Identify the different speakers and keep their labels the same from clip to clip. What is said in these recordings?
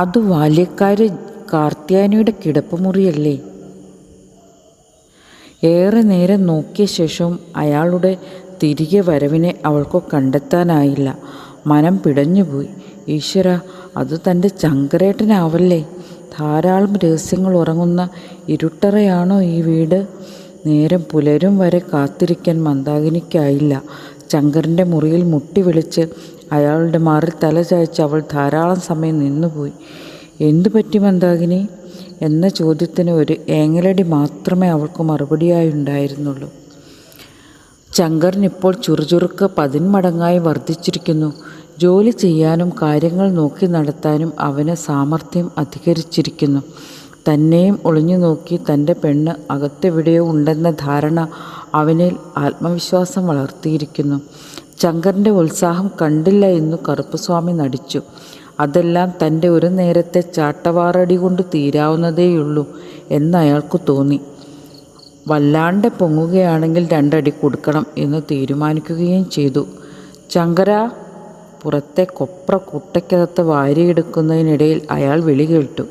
Speaker 1: അത് ബാല്യക്കാരി കാർത്യായനിയുടെ കിടപ്പുമുറിയല്ലേ? ഏറെ നേരം നോക്കിയ ശേഷവും അയാളുടെ തിരികെ വരവിനെ അവൾക്ക് കണ്ടെത്താനായില്ല. മനം പിടഞ്ഞുപോയി ഈശ്വര അത് തന്റെ ചങ്കരേട്ടനാവല്ലേ? ധാരാളം രഹസ്യങ്ങൾ ഉറങ്ങുന്ന ഇരുട്ടറയാണോ ഈ വീട്? നേരം പുലരും വരെ കാത്തിരിക്കാൻ മന്ദാകിനിക്കായില്ല. ശങ്കറിന്റെ മുറിയിൽ മുട്ടി വിളിച്ച് അയാളുടെ മാറിൽ തല ചായച്ച് അവൾ ധാരാളം സമയം നിന്നുപോയി. എന്തു പറ്റി മന്ദാകിനി? എന്ന ചോദ്യത്തിന് ഒരു ഏങ്ങലടി മാത്രമേ അവൾക്ക് മറുപടിയായി ഉണ്ടായിരുന്നുള്ളൂ. ശങ്കറിനിപ്പോൾ ചുറുചുറുക്ക് പതിന്മടങ്ങായി വർദ്ധിച്ചിരിക്കുന്നു. ജോലി ചെയ്യാനും കാര്യങ്ങൾ നോക്കി നടത്താനും അവന് സാമർഥ്യം അധികരിച്ചിരിക്കുന്നു. തന്നെയും ഒളിഞ്ഞു നോക്കി തന്റെ പെണ്ണ് അകത്തെവിടെയോ ഉണ്ടെന്ന ധാരണ അവനിൽ ആത്മവിശ്വാസം വളർത്തിയിരിക്കുന്നു. ശങ്കറിന്റെ ഉത്സാഹം കണ്ടില്ല എന്നു കറുപ്പസ്വാമി നടിച്ചു. അതെല്ലാം തന്റെ ഒരു നേരത്തെ ചാട്ടവാറടി കൊണ്ട് തീരാവുന്നതേയുള്ളൂ എന്ന് അയാൾക്ക് തോന്നി. വല്ലാണ്ട് പൊങ്ങുകയാണെങ്കിൽ രണ്ടടി കൊടുക്കണം എന്ന് തീരുമാനിക്കുകയും ചെയ്തു. ശങ്കര പുറത്തെ കൊപ്ര കുട്ടയ്ക്കകത്ത് വാരിയെടുക്കുന്നതിനിടയിൽ അയാൾ വിളി കേട്ടു.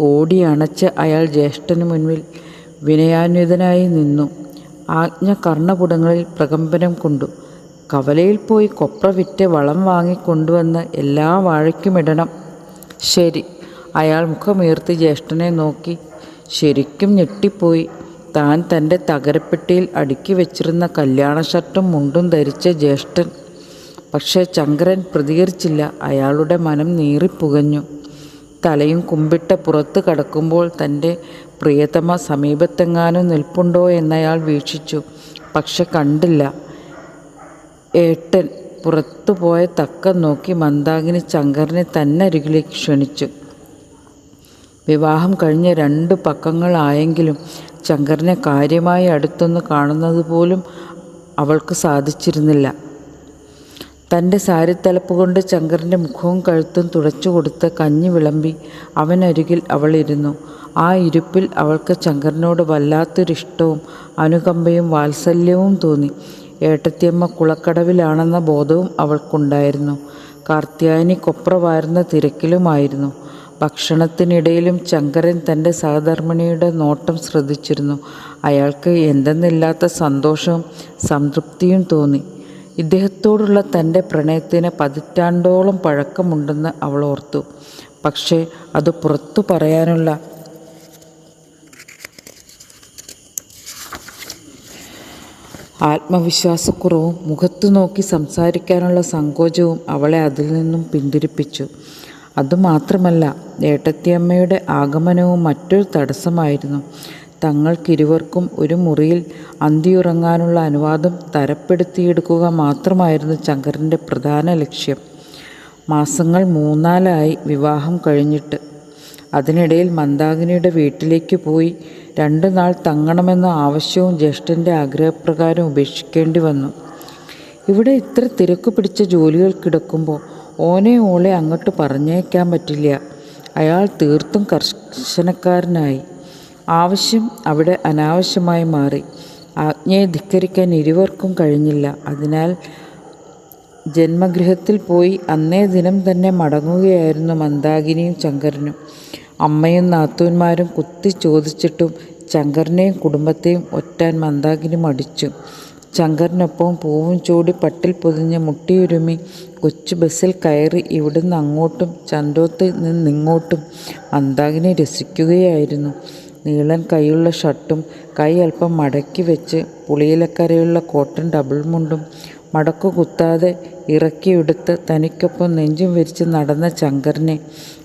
Speaker 1: ഓടി അണച്ച് അയാൾ ജ്യേഷ്ഠന് മുൻപിൽ വിനയാന്വിതനായി നിന്നു. ആജ്ഞ കർണപുടങ്ങളിൽ പ്രകമ്പനം കൊണ്ടു. കവലയിൽ പോയി കൊപ്ര വിറ്റ് വളം വാങ്ങിക്കൊണ്ടുവന്ന് എല്ലാ വാഴയ്ക്കുമിടണം ശരി. അയാൾ മുഖമുയർത്തി ജ്യേഷ്ഠനെ നോക്കി. ശരിക്കും ഞെട്ടിപ്പോയി. താൻ തന്റെ തകരപ്പെട്ടിയിൽ അടുക്കി വെച്ചിരുന്ന കല്യാണ ഷർട്ടും മുണ്ടും ധരിച്ച ജ്യേഷ്ഠൻ. പക്ഷേ ചങ്കരൻ പ്രതികരിച്ചില്ല. അയാളുടെ മനം നീറിപ്പുകഞ്ഞു. തലയും കുമ്പിട്ട പുറത്ത് കടക്കുമ്പോൾ തന്റെ പ്രിയതമ സമീപത്തെങ്ങാനും നിൽപ്പുണ്ടോ എന്നയാൾ വീക്ഷിച്ചു. പക്ഷെ കണ്ടില്ല. ഏട്ടൻ പുറത്തു പോയ തക്കം നോക്കി മന്ദാകിനി ശങ്കറിനെ തന്നെ അരികിലേക്ക് ക്ഷണിച്ചു. വിവാഹം കഴിഞ്ഞ രണ്ട് പക്കങ്ങളായെങ്കിലും ശങ്കറിനെ കാര്യമായി അടുത്തൊന്ന് കാണുന്നത് പോലും അവൾക്ക് സാധിച്ചിരുന്നില്ല. തന്റെ സാരിത്തലപ്പ് കൊണ്ട് ശങ്കറിന്റെ മുഖവും കഴുത്തും തുടച്ചു കൊടുത്ത് കഞ്ഞി വിളമ്പി അവനരികിൽ അവളിരുന്നു ആ ഇരുപ്പിൽ അവൾക്ക് ശങ്കറിനോട് വല്ലാത്തൊരിഷ്ടവും അനുകമ്പയും വാത്സല്യവും തോന്നി. ഏട്ടത്തിയമ്മ കുളക്കടവിലാണെന്ന ബോധവും അവൾക്കുണ്ടായിരുന്നു. കാർത്യായനി കൊപ്ര വാരുന്ന തിരക്കിലുമായിരുന്നു. ഭക്ഷണത്തിനിടയിലും ശങ്കരൻ തന്റെ സഹധർമ്മിണിയുടെ നോട്ടം ശ്രദ്ധിച്ചിരുന്നു. അയാൾക്ക് എന്തെന്നില്ലാത്ത സന്തോഷവും സംതൃപ്തിയും തോന്നി. ഇദ്ദേഹത്തോടുള്ള തന്റെ പ്രണയത്തിന് പതിറ്റാണ്ടോളം പഴക്കമുണ്ടെന്ന് അവൾ ഓർത്തു. പക്ഷേ അത് പുറത്തു പറയാനുള്ള ആത്മവിശ്വാസക്കുറവും മുഖത്തു നോക്കി സംസാരിക്കാനുള്ള സങ്കോചവും അവളെ അതിൽ നിന്നും പിന്തിരിപ്പിച്ചു. അതുമാത്രമല്ല ഏട്ടത്തിയമ്മയുടെ ആഗമനവും മറ്റൊരു തടസ്സമായിരുന്നു. തങ്ങൾക്കിരുവർക്കും ഒരു മുറിയിൽ അന്തിയുറങ്ങാനുള്ള അനുവാദം തരപ്പെടുത്തിയെടുക്കുക മാത്രമായിരുന്നു ശങ്കരന്റെ പ്രധാന ലക്ഷ്യം. മാസങ്ങൾ മൂന്നാലായി വിവാഹം കഴിഞ്ഞിട്ട്. അതിനിടയിൽ മന്ദാകിനിയുടെ വീട്ടിലേക്ക് പോയി രണ്ടു നാൾ തങ്ങണമെന്ന ആവശ്യവും ജ്യേഷ്ഠന്റെ ആഗ്രഹപ്രകാരം ഉപേക്ഷിക്കേണ്ടി വന്നു. ഇവിടെ ഇത്ര തിരക്ക് പിടിച്ച ജോലികൾ കിടക്കുമ്പോൾ ഓനെ ഓളെ അങ്ങോട്ട് പറഞ്ഞേക്കാൻ പറ്റില്ല. അയാൾ തീർത്തും കർശനക്കാരനായി. ആവശ്യം അവിടെ അനാവശ്യമായി മാറി. ആജ്ഞയെ ധിക്കരിക്കാൻ ഇരുവർക്കും കഴിഞ്ഞില്ല. അതിനാൽ ജന്മഗൃഹത്തിൽ പോയി അന്നേ ദിനം തന്നെ മടങ്ങുകയായിരുന്നു മന്ദാകിനിയും ശങ്കരനും. അമ്മയും നാത്തൂന്മാരും കുത്തി ചോദിച്ചിട്ടും ശങ്കരനെയും കുടുംബത്തെയും ഒറ്റാൻ മന്ദാകിനി മടിച്ചു. ശങ്കറിനൊപ്പം പൂവും ചൂടി പട്ടിൽ പൊതിഞ്ഞ് മുട്ടിയുരുമി കൊച്ചു ബസ്സിൽ കയറി ഇവിടുന്ന് അങ്ങോട്ടും ചന്തോത്ത് നിന്നിങ്ങോട്ടും മന്ദാകിനി രസിക്കുകയായിരുന്നു. നീളൻ കൈയുള്ള ഷർട്ടും കൈ അല്പം മടക്കി വെച്ച് പുളിയിലക്കരയുള്ള കോട്ടൺ ഡബിൾ മുണ്ടും മടക്കു കുത്താതെ ഇറക്കിയെടുത്ത് തനിക്കൊപ്പം നെഞ്ചും വിരിച്ച് നടന്ന ശങ്കരനെ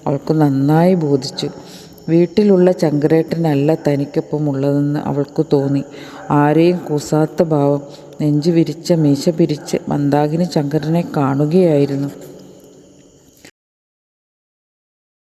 Speaker 1: അവൾക്ക് നന്നായി ബോധിച്ചു. വീട്ടിലുള്ള ചങ്കരേട്ടനല്ല തനിക്കൊപ്പം ഉള്ളതെന്ന് അവൾക്ക് തോന്നി. ആരെയും കൂസാത്ത ഭാവം നെഞ്ചു വിരിച്ച മീശ പിരിച്ച് മന്ദാകിനി ശങ്കരനെ കാണുകയായിരുന്നു.